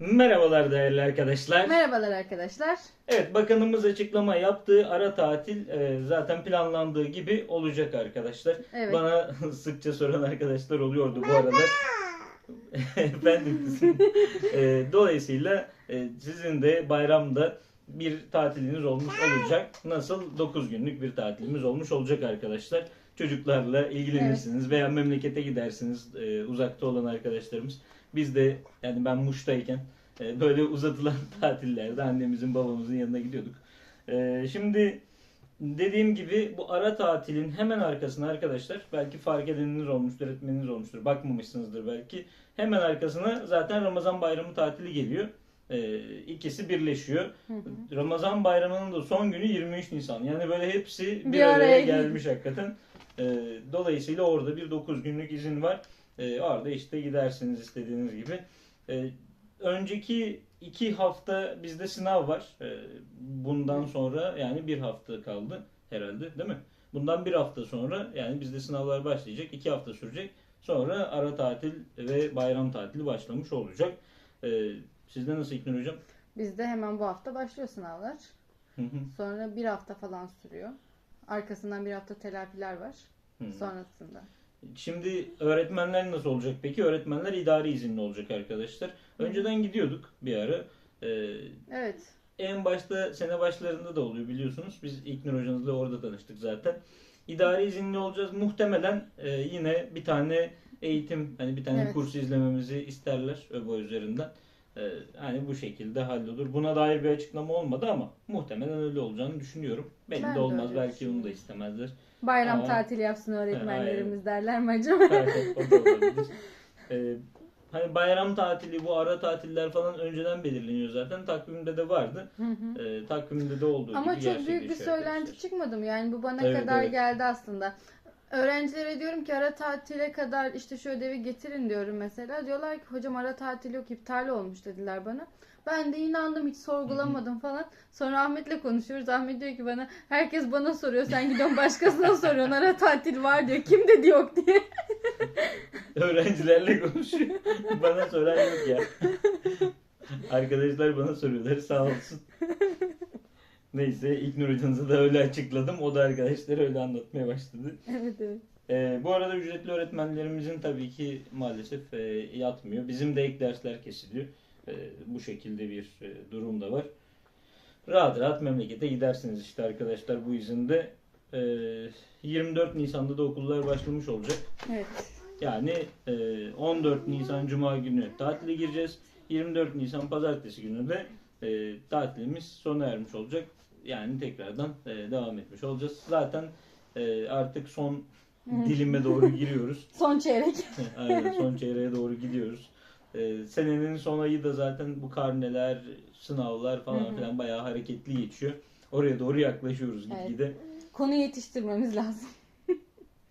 Merhabalar değerli arkadaşlar. Merhabalar arkadaşlar. Evet bakanımız açıklama yaptığı ara tatil e, zaten planlandığı gibi olacak arkadaşlar. Evet. Bana sıkça soran arkadaşlar oluyordu bu arada. Efendim kızım. E, dolayısıyla e, sizin de bayramda bir tatiliniz olmuş olacak. Nasıl 9 günlük bir tatilimiz olmuş olacak arkadaşlar. Çocuklarla ilgilenirsiniz veya memlekete gidersiniz e, uzakta olan arkadaşlarımız. Biz de yani ben Muş'tayken e, böyle uzatılan tatillerde annemizin babamızın yanına gidiyorduk. E, şimdi dediğim gibi bu ara tatilin hemen arkasına arkadaşlar belki fark edeniniz olmuştur, etmeniniz olmuştur. Bakmamışsınızdır belki. Hemen arkasına zaten Ramazan bayramı tatili geliyor. E, ikisi birleşiyor. Hı hı. Ramazan bayramının da son günü 23 Nisan. Yani böyle hepsi bir, Bir araya, araya gelmiş hakikaten. E, dolayısıyla orada bir 9 günlük izin var. E, orada işte gidersiniz istediğiniz gibi. E, önceki iki hafta bizde sınav var. E, bundan sonra yani bir hafta kaldı herhalde değil mi? Bundan bir hafta sonra yani bizde sınavlar başlayacak. iki hafta sürecek. Sonra ara tatil ve bayram tatili başlamış olacak. E, sizde nasıl İknur Hocam? Bizde hemen bu hafta başlıyor sınavlar. Hı hı. Sonra bir hafta falan sürüyor. Arkasından bir hafta telafiler var. Hı. Sonrasında. Şimdi öğretmenler nasıl olacak peki? Öğretmenler idari izinli olacak arkadaşlar. Önceden gidiyorduk bir ara. Ee, Evet. en başta sene başlarında da oluyor biliyorsunuz. Biz İlknur hocanızla orada tanıştık zaten. İdari izinli olacağız. Muhtemelen e, yine bir tane eğitim, hani bir tane Evet. kurs izlememizi isterler ÖBO üzerinden. E, hani bu şekilde hallolur. Buna dair bir açıklama olmadı ama muhtemelen öyle olacağını düşünüyorum. Belli Ben de de olmaz. öyle Belki onu da istemezler. Bayram Ama- tatili yapsın öğretmenlerimiz derler mi acaba? Evet, o da olabilir. Ee, hani bayram tatili, bu ara tatiller falan önceden belirleniyor zaten. Takvimde de vardı. Hı hı. Ee, takvimde de olduğu Ama gibi çok büyük bir söylenti çıkmadı mı? Yani bu bana Evet, kadar evet. geldi aslında. Öğrencilere diyorum ki ara tatile kadar işte şu ödevi getirin diyorum mesela. Diyorlar ki hocam ara tatil yok iptal olmuş dediler bana. Ben de inandım hiç sorgulamadım falan. Sonra Ahmet'le konuşuyoruz. Ahmet diyor ki bana herkes bana soruyor. Sen gidiyorsun başkasına soruyorsun. Ara tatil var diyor. Kim dedi yok diye. Öğrencilerle konuşuyor. bana soran yok ya. Arkadaşlar bana soruyorlar sağ olsun. Neyse İlknur hocanıza da öyle açıkladım. O da arkadaşlara öyle anlatmaya başladı. evet evet. Ee, bu arada ücretli öğretmenlerimizin tabii ki maalesef e, yatmıyor. Bizim de ek dersler kesiliyor. E, bu şekilde bir e, durum da var. Rahat rahat memlekete gidersiniz işte arkadaşlar bu izinde. E, 24 Nisan'da da okullar başlamış olacak. Evet. Yani e, 14 Nisan Cuma günü tatile gireceğiz. 24 Nisan Pazartesi günü de e, tatilimiz sona ermiş olacak. Yani tekrardan e, devam etmiş olacağız. Zaten e, artık son dilime doğru giriyoruz. Son çeyrek. Aynen son çeyreğe doğru gidiyoruz. Ee, senenin son ayı da zaten bu karneler, sınavlar falan filan bayağı hareketli geçiyor. Oraya doğru yaklaşıyoruz Evet. gitgide. Konu yetiştirmemiz lazım.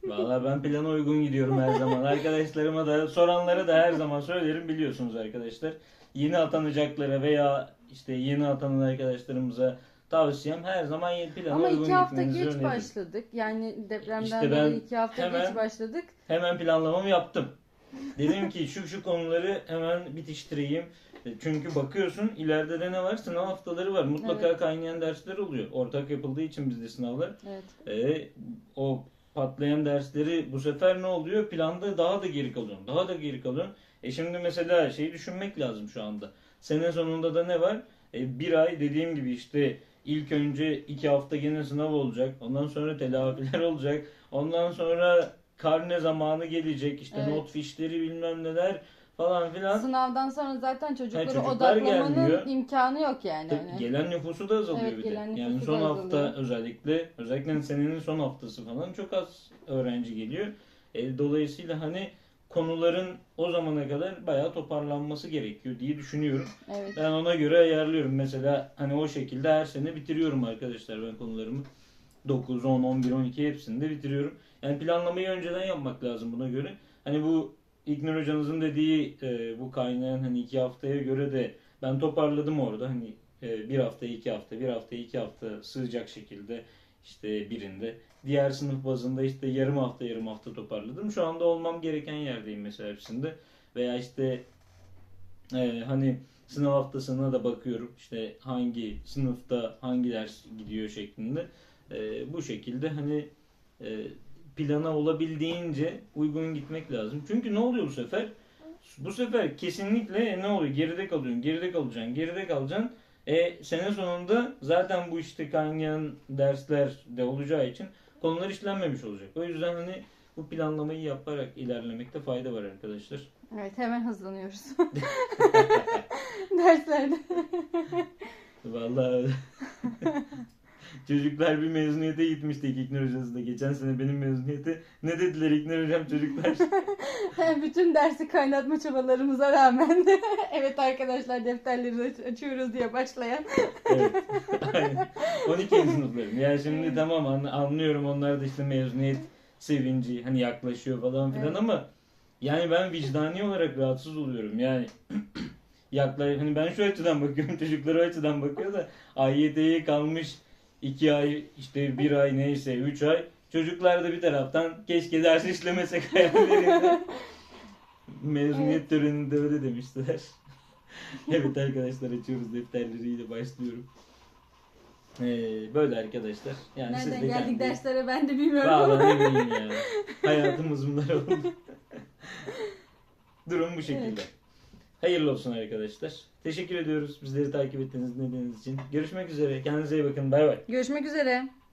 Vallahi ben plana uygun gidiyorum her zaman. Arkadaşlarıma da soranlara da her zaman söylerim biliyorsunuz arkadaşlar. Yeni atanacaklara veya işte yeni atanan arkadaşlarımıza tavsiyem her zaman yeni plana Ama uygun iki hafta geç öneririm. başladık. Yani depremden İşte dolayı iki hafta hemen- geç başladık. Hemen planlamamı yaptım. Dedim ki şu şu konuları hemen bitiştireyim. E, Çünkü bakıyorsun ileride de ne var? Sınav haftaları var. Mutlaka Evet. kaynayan dersler oluyor. Ortak yapıldığı için bizde sınavlar. Evet. E, o patlayan dersleri bu sefer ne oluyor? Planda daha da geri kalıyorsun. Daha da geri kalıyorsun. E şimdi mesela şeyi düşünmek lazım şu anda. Sene sonunda da ne var? E, bir ay dediğim gibi işte ilk önce iki hafta gene sınav olacak. Ondan sonra telafiler olacak. Ondan sonra karne zamanı gelecek. İşte Evet. not fişleri bilmem neler falan filan. Sınavdan sonra zaten çocukları çocuklar odaklamanın gelmiyor. imkanı yok yani. Tabii Hani. Gelen nüfusu da azalıyor Evet, bir de. Yani son hafta azalıyor. özellikle özellikle senenin son haftası falan çok az öğrenci geliyor. E, dolayısıyla hani konuların o zamana kadar bayağı toparlanması gerekiyor diye düşünüyorum. Evet. Ben ona göre ayarlıyorum. Mesela hani o şekilde her sene bitiriyorum arkadaşlar ben konularımı. 9, 10, 11, 12 hepsini de bitiriyorum. Yani planlamayı önceden yapmak lazım buna göre. Hani bu İlknur hocanızın dediği e, bu kaynayan hani iki haftaya göre de ben toparladım orada. Hani e, bir hafta, iki hafta, bir hafta, iki hafta sığacak şekilde işte birinde. Diğer sınıf bazında işte yarım hafta yarım hafta toparladım. Şu anda olmam gereken yerdeyim mesela hepsinde. Veya işte e, hani sınav haftasına da bakıyorum. İşte hangi sınıfta hangi ders gidiyor şeklinde. E, bu şekilde hani e, plana olabildiğince uygun gitmek lazım. Çünkü ne oluyor bu sefer? Bu sefer kesinlikle e, ne oluyor? Geride kalıyorsun, geride kalacaksın, geride kalacaksın. E sene sonunda zaten bu işte kaynayan dersler de olacağı için konular işlenmemiş olacak. O yüzden hani bu planlamayı yaparak ilerlemekte fayda var arkadaşlar. Evet hemen hızlanıyoruz. Derslerde. Vallahi. Çocuklar bir mezuniyete gitmiştik İknur Hocası da. Geçen sene benim mezuniyete. Ne dediler İknur Hocam çocuklar? Bütün dersi kaynatma çabalarımıza rağmen evet arkadaşlar defterleri aç- açıyoruz diye başlayan evet. Aynen. 12. sınıflarım. Yani şimdi tamam an- anlıyorum onlar da işte mezuniyet sevinci hani yaklaşıyor falan filan Evet. ama yani ben vicdani olarak rahatsız oluyorum. Yani yaklaş hani ben şu açıdan bakıyorum çocuklar o açıdan bakıyor da AYT'ye kalmış 2 ay işte bir ay neyse 3 ay çocuklar da bir taraftan keşke ders işlemesek hayalleriyle mezuniyet töreninde öyle demiştiler. evet arkadaşlar açıyoruz defterleriyle başlıyorum. Ee, böyle arkadaşlar. Yani siz nereden de geldik kendi- derslere ben de bilmiyorum Vallahi ama. ne bileyim ya. Hayatımız bunlar oldu. Durum bu şekilde. Evet. Hayırlı olsun arkadaşlar. Teşekkür ediyoruz bizleri takip ettiğiniz nedeniz için. Görüşmek üzere. Kendinize iyi bakın. Bay bay. Görüşmek üzere.